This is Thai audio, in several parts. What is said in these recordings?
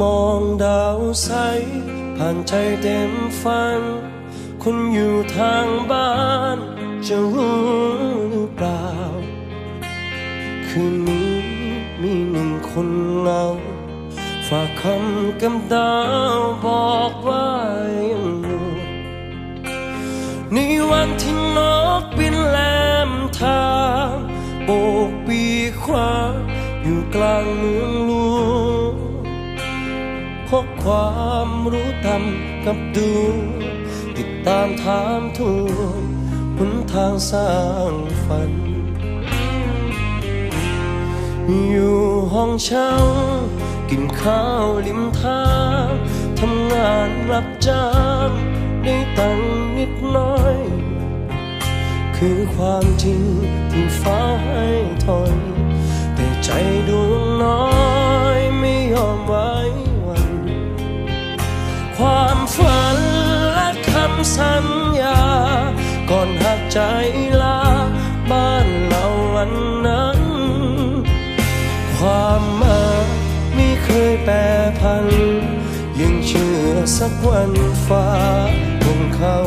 มองดาวใส ผ่านใจเต็มฝันคนอยู่ทางบ้าน จะรู้หรือเปล่า คืนนี้มีหนึ่งคนเหงาฝากคำกับดาวบอกว่ายังอยู่ในวันที่นกบินแลมทางโบกปีกขวาอยู่กลางเมืองลวงพก ความรู้ตำกับดู ติดตามถามทูลหนทางสร้างฝัน อยู่ห้องเช่า กินข้าวริมทางทำงานรับจ้างได้ตังค์นิดน้อย คือความจริงที่ฟ้าให้ถอย แต่ใจดวงน้อยำสัญญา ก่อนหักใจลา บ้านเราวันนั้น ความหมายไม่เคยแปรพันยังเชื่อสักวันฟ้าคงเข้า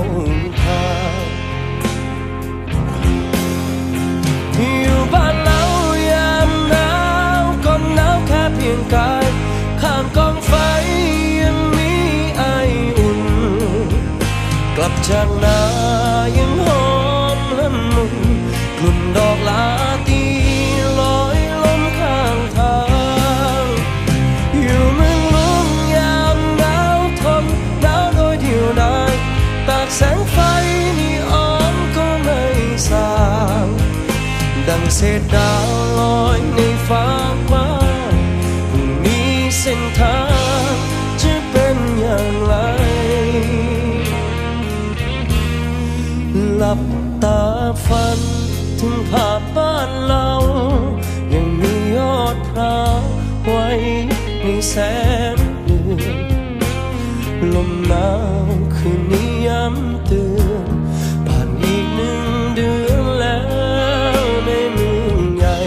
ลับจากนายังหอมละมุนกลุ่นดอกลาตีลอยลมข้างทาง อยู่เมืองลวงยามหนาวทนหนาวโดยเดียวดายตากแสงไฟนีออนก็ไม่สาง ดังเศษดาวลอยในฟ้ากว้าง ในแสงเดือนลมหนาวคืนนี้ย้ำเตือนผ่านอีกหนึ่งเดือนแล้วในเมืองใหญ่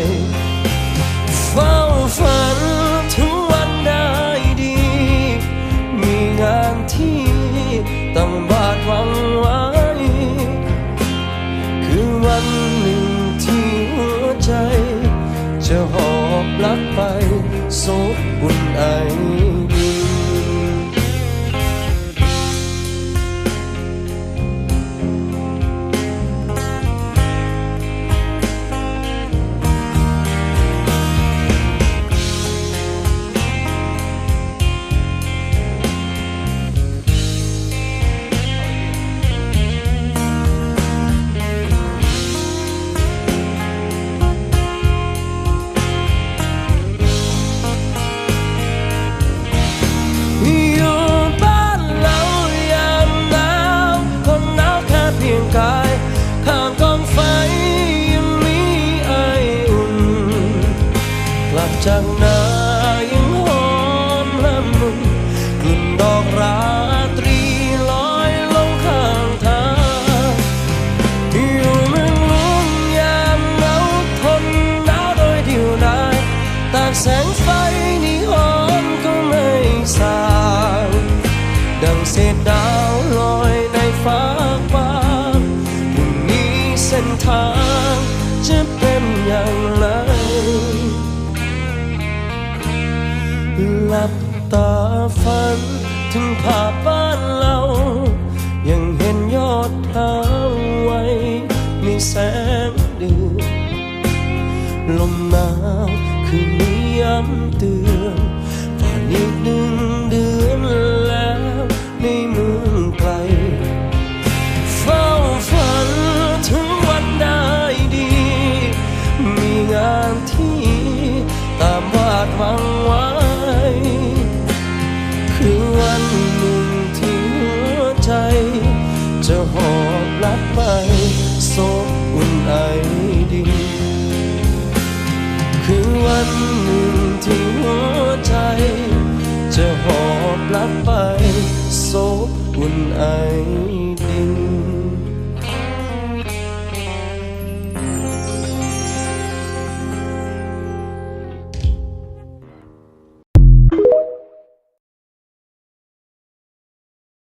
เฝ้าฝันถึงวันได้ดี มีงานที่ต้อง ไปโซบอุ่นไอ จากนายังหอมละมุนกลิ่นดอกราตรีลอยลงข้างทางอยู่เมืองลวงยามหนาวทนหนาวโดยเดียวดายตากแสงไฟนีออนก็ไม่สางดังเศษดาวลอยในฟ้ากว้างพรุ่งนี้เส้นทางจะเป็นอย่างไร หลับตาฝัน ถึงภาพบ้านเรา ยังเห็นยอดเท้าไว้ในแสงเดือนลมหนาวคืนนี้ย้ำเตือนผ่านอีกหนึ่ง จะหอบลับไปโซบอุ่นไอดินคือวันหนึ่งที่หัวใจ จะหอบลับไปโซบอุ่นไอ